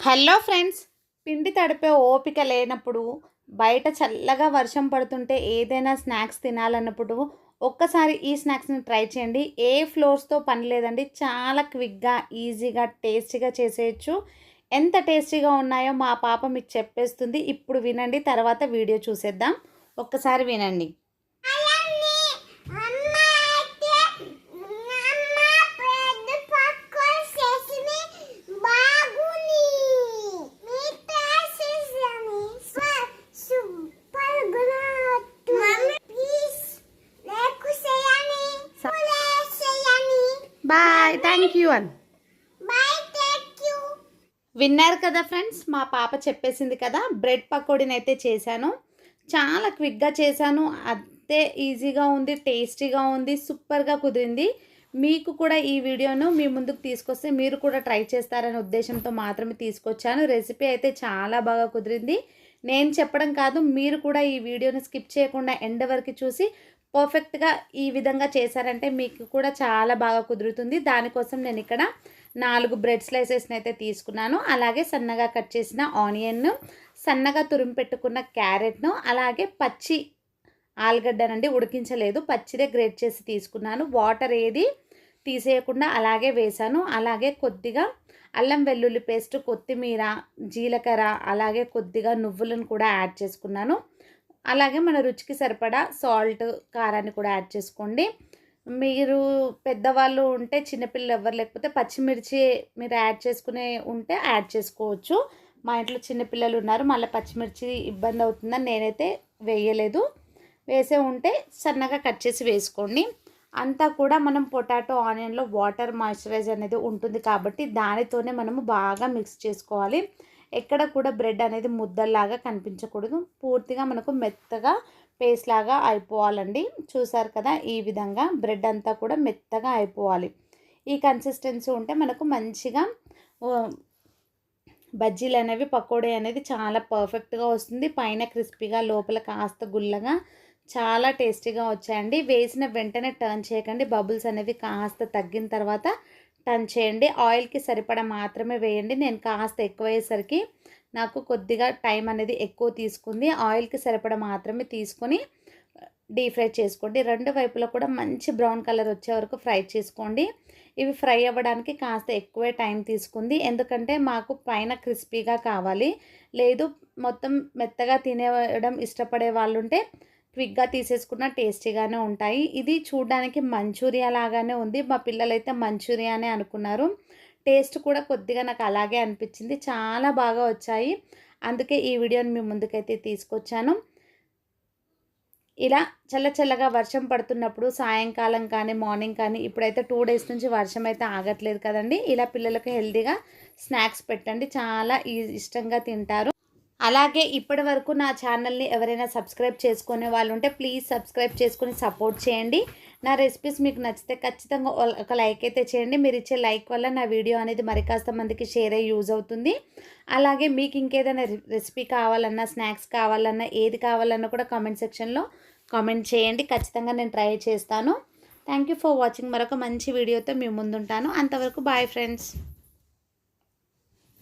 Hello friends. పిండి తడిపే ఓపిక లేనప్పుడు బయట చల్లగా వర్షం పడుతుంటే ఏదైనా స్నాక్స్ తినాలన్నప్పుడు ఒక్కసారి ఈ స్నాక్స్ని ట్రై చేయండి. ఏ ఫ్లోర్స్తో పని లేదండి. చాలా క్విక్గా ఈజీగా టేస్టీగా చేసేయచ్చు. ఎంత టేస్టీగా ఉన్నాయో మా పాప మీకు చెప్పేస్తుంది. ఇప్పుడు వినండి తర్వాత వీడియో చూసేద్దాం. ఒక్కసారి వినండి అలానే అమ్మ అయితే అమ్మ బ్రెడ్ పాప్కార్న్ చేసింది బాగుంది మీ చేసేసాను సూపర్గా మమ్మీ ప్లీజ్ లేకు చేయండి చేయండి బాయ్ థ్యాంక్ యూ అన్ విన్నారు కదా ఫ్రెండ్స్ మా పాప చెప్పేసింది కదా బ్రెడ్ పకోడీని అయితే చేశాను. చాలా క్విక్గా చేశాను. అంతే ఈజీగా ఉంది టేస్టీగా ఉంది సూపర్గా కుదిరింది. మీకు కూడా ఈ వీడియోను మీ ముందుకు తీసుకొస్తే మీరు కూడా ట్రై చేస్తారనే ఉద్దేశంతో మాత్రమే తీసుకొచ్చాను. రెసిపీ అయితే చాలా బాగా కుదిరింది. నేను చెప్పడం కాదు మీరు కూడా ఈ వీడియోని స్కిప్ చేయకుండా ఎండ్ వరకు చూసి పర్ఫెక్ట్గా ఈ విధంగా చేశారంటే మీకు కూడా చాలా బాగా కుదురుతుంది. దానికోసం నేను ఇక్కడ నాలుగు బ్రెడ్ స్లైసెస్ని అయితే తీసుకున్నాను. అలాగే సన్నగా కట్ చేసిన ఆనియన్ను సన్నగా తురిమి పెట్టుకున్న క్యారెట్ను అలాగే పచ్చి ఆలుగడ్డనండి ఉడికించలేదు. పచ్చిదే గ్రేట్ చేసి తీసుకున్నాను. వాటర్ ఏది తీసేయకుండా అలాగే వేసాను అలాగే కొద్దిగా అల్లం వెల్లుల్లి పేస్ట్ కొత్తిమీర జీలకర్ర అలాగే కొద్దిగా నువ్వులను కూడా యాడ్ చేసుకున్నాను. అలాగే మన రుచికి సరిపడా సాల్ట్ కారాన్ని కూడా యాడ్ చేసుకోండి. మీరు పెద్దవాళ్ళు ఉంటే చిన్నపిల్లలు ఎవరు లేకపోతే పచ్చిమిర్చి మీరు యాడ్ చేసుకునే ఉంటే యాడ్ చేసుకోవచ్చు. మా ఇంట్లో చిన్నపిల్లలు ఉన్నారు మళ్ళీ పచ్చిమిర్చి ఇబ్బంది అవుతుందని నేనైతే వేయలేదు. వేసే ఉంటే సన్నగా కట్ చేసి వేసుకోండి. అంతా కూడా మనం పొటాటో ఆనియన్లో వాటర్ మాయిశ్చరైజ్ అనేది ఉంటుంది కాబట్టి దానితోనే మనము బాగా మిక్స్ చేసుకోవాలి. ఎక్కడ కూడా బ్రెడ్ అనేది ముద్దల్లాగా కనిపించకూడదు. పూర్తిగా మనకు మెత్తగా పేస్ట్ లాగా అయిపోవాలండి. చూసారు కదా ఈ విధంగా బ్రెడ్ అంతా కూడా మెత్తగా అయిపోవాలి. ఈ కన్సిస్టెన్సీ ఉంటే మనకు మంచిగా బజ్జీలు అనేవి పకోడీ అనేది చాలా పర్ఫెక్ట్గా వస్తుంది. పైన క్రిస్పీగా లోపల కాస్త గుల్లగా చాలా టేస్టీగా వచ్చాయండి. వేసిన వెంటనే టర్న్ చేయకండి. బబుల్స్ అనేవి కాస్త తగ్గిన తర్వాత టర్న్ చేయండి. ఆయిల్కి సరిపడా మాత్రమే వేయండి. నేను కాస్త ఎక్కువ అయ్యేసరికి నాకు కొద్దిగా టైం అనేది ఎక్కువ తీసుకుంది. ఆయిల్కి సరిపడా మాత్రమే తీసుకొని డీప్ ఫ్రై చేసుకోండి. రెండు వైపులా కూడా మంచి బ్రౌన్ కలర్ వచ్చే వరకు ఫ్రై చేసుకోండి. ఇవి ఫ్రై అవ్వడానికి కాస్త ఎక్కువే టైం తీసుకుంది. ఎందుకంటే మాకు పైన క్రిస్పీగా కావాలి. లేదు మొత్తం మెత్తగా తినేయడం ఇష్టపడే వాళ్ళు ఉంటే క్విక్గా తీసేసుకున్న టేస్టీగానే ఉంటాయి. ఇది చూడడానికి మంచూరియా లాగానే ఉంది. మా పిల్లలైతే మంచూరియానే అనుకున్నారు. టేస్ట్ కూడా కొద్దిగా నాకు అలాగే అనిపించింది. చాలా బాగా వచ్చాయి. అందుకే ఈ వీడియోని మీ ముందుకైతే తీసుకొచ్చాను. ఇలా చల్ల చల్లగా వర్షం పడుతున్నప్పుడు సాయంకాలం కానీ మార్నింగ్ కానీ ఇప్పుడైతే టూ డేస్ నుంచి వర్షం అయితే ఆగట్లేదు కదండి. ఇలా పిల్లలకు హెల్తీగా స్నాక్స్ పెట్టండి. చాలా ఈ- ఇష్టంగా తింటారు. అలాగే ఇప్పటి వరకు నా ఛానల్ని ఎవరైనా సబ్స్క్రైబ్ చేసుకునే వాళ్ళు ఉంటే ప్లీజ్ సబ్స్క్రైబ్ చేసుకుని సపోర్ట్ చేయండి. నా రెసిపీస్ మీకు నచ్చితే ఖచ్చితంగా ఒక- లైక్ అయితే చేయండి. మీరు ఇచ్చే లైక్ వల్ల నా వీడియో అనేది మరి కాస్త మందికి షేర్ అయ్యి యూజ్ అవుతుంది. అలాగే మీకు ఇంకేదైనా రె- రెసిపీ కావాలన్నా స్నాక్స్ కావాలన్నా ఏది కావాలన్నా కూడా కామెంట్ సెక్షన్లో కామెంట్ చేయండి. ఖచ్చితంగా నేను ట్రై చేస్తాను. Thank you for watching. మరొక మంచి వీడియోతో మీ ముందుంటాను. అంతవరకు బాయ్ ఫ్రెండ్స్.